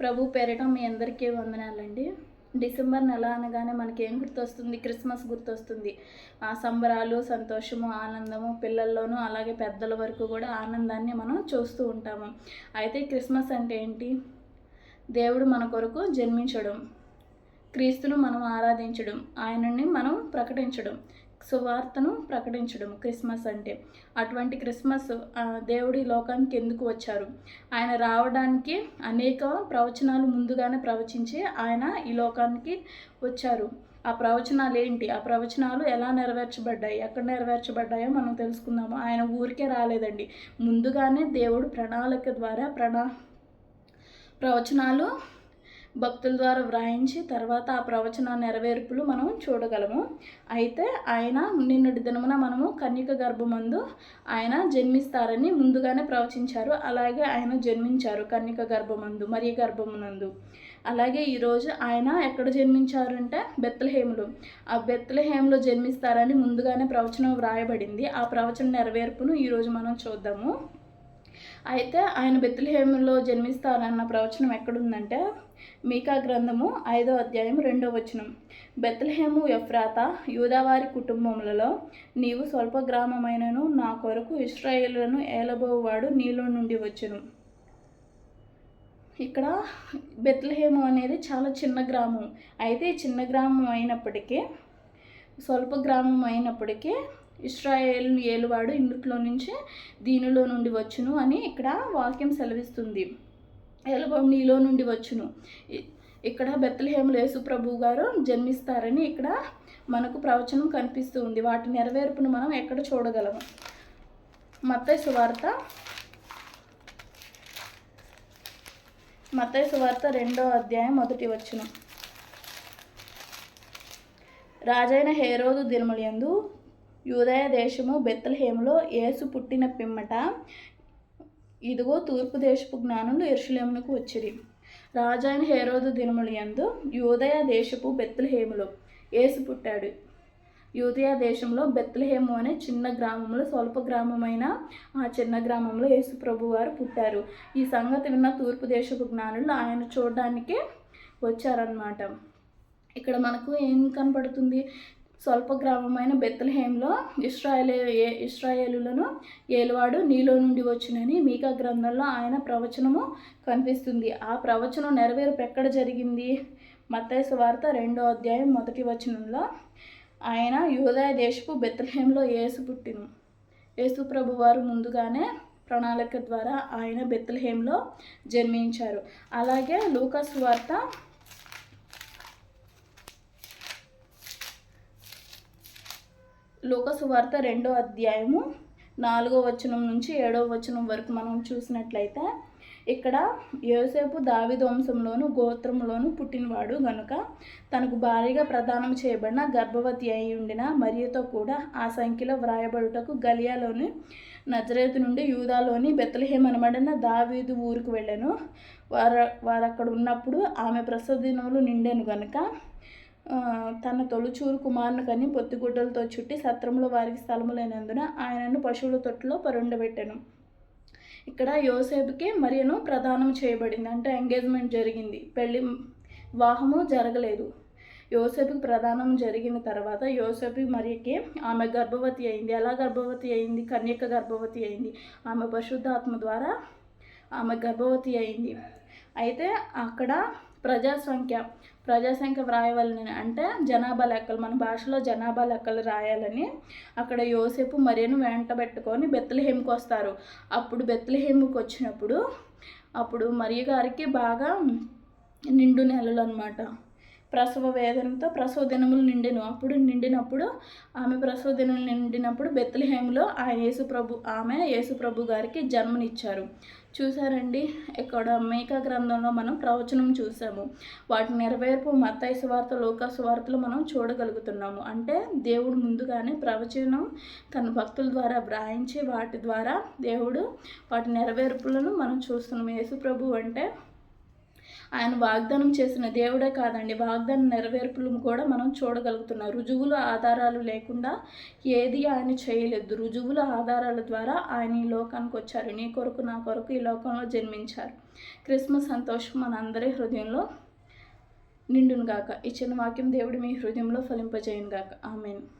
ప్రభు పేరిట మీ అందరికీ వందనాలండి. డిసెంబర్ నెల అనగానే మనకి ఏం గుర్తొస్తుంది? క్రిస్మస్ గుర్తొస్తుంది. ఆ సంబరాలు సంతోషము ఆనందము పిల్లల్లోనూ అలాగే పెద్దల వరకు కూడా ఆనందాన్ని మనం చూస్తూ ఉంటాము. అయితే క్రిస్మస్ అంటే ఏంటి? దేవుడు మన కొరకు జన్మించడం. క్రీస్తును మనం ఆరాధించడం. ఆయనని మనం ప్రకటించడం. సువార్తను ప్రకటించడం క్రిస్మస్ అంటే. అటువంటి క్రిస్మస్ దేవుడి లోకానికి ఎందుకు వచ్చారు? ఆయన రావడానికి అనేక ప్రవచనాలు ముందుగానే ప్రవచించి ఆయన ఈ లోకానికి వచ్చారు. ఆ ప్రవచనాలు ఏంటి ఆ ప్రవచనాలు ఎలా నెరవేర్చబడ్డాయి? ఎక్కడ నెరవేర్చబడ్డాయో మనం తెలుసుకుందాము. ఆయన ఊరికే రాలేదండి. ముందుగానే దేవుడు ప్రణాళిక ద్వారా ప్రణా ప్రవచనాలు భక్తుల ద్వారా వ్రాయించి తర్వాత ఆ ప్రవచన నెరవేర్పులు మనం చూడగలము. అయితే ఆయన నిన్నటి దినమున మనము కన్యక గర్భమందు ఆయన జన్మిస్తారని ముందుగానే ప్రవచించారు. అలాగే ఆయన జన్మించారు కన్యక గర్భమందు మరి గర్భమునందు. అలాగే ఈరోజు ఆయన ఎక్కడ జన్మించారంటే బెత్తలహేములో ఆ బెత్తలహేములో జన్మిస్తారని ముందుగానే ప్రవచనం వ్రాయబడింది. ఆ ప్రవచన నెరవేర్పును ఈరోజు మనం చూద్దాము. అయితే ఆయన బెత్లహేములో జన్మిస్తారన్న ప్రవచనం ఎక్కడుందంటే మీకా గ్రంథము ఐదో అధ్యాయం రెండో వచనం. బెత్లహేము ఎఫ్రాత యూదావారి కుటుంబములలో నీవు స్వల్ప గ్రామమైనను నా కొరకు ఇస్రాయేలులను ఏలబోవాడు నీలో నుండి వచ్చును. ఇక్కడ బెత్లహేము అనేది చాలా చిన్న గ్రామం. అయితే చిన్న గ్రామం అయినప్పటికీ స్వల్ప గ్రామం అయినప్పటికీ ఇస్రాయేల్ ఏలువాడు ఇందులో నుంచి దీనిలో నుండి వచ్చును అని ఇక్కడ వాక్యం సెలవిస్తుంది. ఏలువాడు నీలో నుండి వచ్చును. ఇక్కడ బెత్తలహేములు యేసుప్రభు గారు జన్మిస్తారని ఇక్కడ మనకు ప్రవచనం కనిపిస్తూ ఉంది. వాటి నెరవేర్పును మనం ఎక్కడ చూడగలము మత్తయి సువార్త మత్తయి సువార్త రెండో అధ్యాయం మొదటి వచ్చును రాజైన హేరోదు దినములందు యూదయ దేశము బెత్తలహేములో యేసు పుట్టిన పిమ్మట ఇదిగో తూర్పు దేశపు జ్ఞానులు ఎరుషులేమునకు వచ్చిరి. రాజైన హేరోదు దినములు యందు యూదయ దేశపు బెత్తలహేములో యేసు పుట్టాడు. యూదయ దేశంలో బెత్లహేము అనే చిన్న గ్రామంలో స్వల్ప గ్రామమైన ఆ చిన్న గ్రామంలో యేసు ప్రభు వారు పుట్టారు. ఈ సంగతి విన్న తూర్పు దేశపు జ్ఞానులు ఆయన చూడడానికి వచ్చారనమాట ఇక్కడ మనకు ఏం కనపడుతుంది? స్వల్ప గ్రామమైన బెత్తలహేంలో ఇస్రాయేల్ ఇస్రాయేలులను ఏలువాడు నీలో నుండి వచ్చునని మీకా గ్రంథంలో ఆయన ప్రవచనము కనిపిస్తుంది. ఆ ప్రవచనం నెరవేర్పు ఎక్కడ జరిగింది? మత్తయి వార్త రెండో అధ్యాయం మొదటి వచనంలో ఆయన యూదయ దేశపు బెత్తలహేంలో యేసు పుట్టిను. యేసు ప్రభు వారు ముందుగానే ప్రణాళిక ద్వారా ఆయన బెత్తలహేంలో జన్మించారు. అలాగే లూకస్ వార్త లోకసువార్త రెండో అధ్యాయము నాలుగో వచనం నుంచి ఏడో వచనం వరకు మనం చూసినట్లయితే ఇక్కడ యోసేపు దావిద వంశంలోను గోత్రంలోను పుట్టినవాడు గనుక తనకు భారీగా ప్రదానం చేయబడిన గర్భవతి అయి ఉండిన మరియతో కూడా ఆ సంఖ్యలో వ్రాయబడుటకు గలియాలోని నజరేతు నుండి యూదాలోని బెత్తలహేమ్ అనబడిన దావీదు ఊరికి వెళ్ళాను. వారు వారు అక్కడ ఉన్నప్పుడు ఆమె ప్రసవ దినములు నిండాను గనుక తన తొలుచూరు కుమారుని కని పొత్తిగుడ్డలతో చుట్టి సత్రంలో వారికి స్థలము లేనందున ఆయనను పశువుల తొట్టులో పరుండబెట్టాను. ఇక్కడ యోసేపుకి మరియను ప్రదానం చేయబడింది. అంటే ఎంగేజ్మెంట్ జరిగింది. పెళ్ళి వివాహము జరగలేదు. యోసేపుకి ప్రదానం జరిగిన తర్వాత యోసేపు మరియకి ఆమె గర్భవతి అయింది. ఎలా గర్భవతి అయింది? కన్యక గర్భవతి అయింది. ఆమె పరిశుద్ధాత్మ ద్వారా ఆమె గర్భవతి అయింది. అయితే అక్కడ ప్రజాసంఖ్య ప్రజాసంఖ్య వ్రాయవాలని అంటే జనాభా లెక్కలు మన భాషలో జనాభా లెక్కలు రాయాలని అక్కడ యోసేపు మరియను వెంట పెట్టుకొని వస్తారు. అప్పుడు బెత్తలహేమికి వచ్చినప్పుడు అప్పుడు మరియ గారికి బాగా నిండు నెలలు అనమాట ప్రసవ వేదనతో ప్రసవ దినములు నిండెను. అప్పుడు నిండినప్పుడు ఆమె ప్రసవ దినములు నిండినప్పుడు బెత్తలహేములో ఆయన యేసు ప్రభు ఆమె యేసు ప్రభు గారికి జన్మనిచ్చారు. చూసారండి? ఇక్కడ మేకా గ్రంథంలో మనం ప్రవచనం చూసాము. వాటి నెరవేర్పు మత్తాయి సువార్త లోకా సువార్తలు మనం చూడగలుగుతున్నాము. అంటే దేవుడు ముందుగానే ప్రవచనం తన భక్తుల ద్వారా వ్రాయించి వాటి ద్వారా దేవుడు వాటి నెరవేర్పులను మనం చూస్తున్నాం యేసు ప్రభు అంటే ఆయన వాగ్దానం చేసిన దేవుడే కాదండి. వాగ్దానం నెరవేర్పులు కూడా మనం చూడగలుగుతున్నాం. రుజువుల ఆధారాలు లేకుండా ఏది ఆయన చేయలేదు. రుజువుల ఆధారాల ద్వారా ఆయన ఈ లోకానికి వచ్చారు. నీ కొరకు నా కొరకు ఈ లోకంలో జన్మించారు. క్రిస్మస్ సంతోషం మనందరి హృదయంలో నిండును గాక. ఈ చిన్న వాక్యం దేవుడు మీ హృదయంలో ఫలింపజేయను గాక. ఆమెను.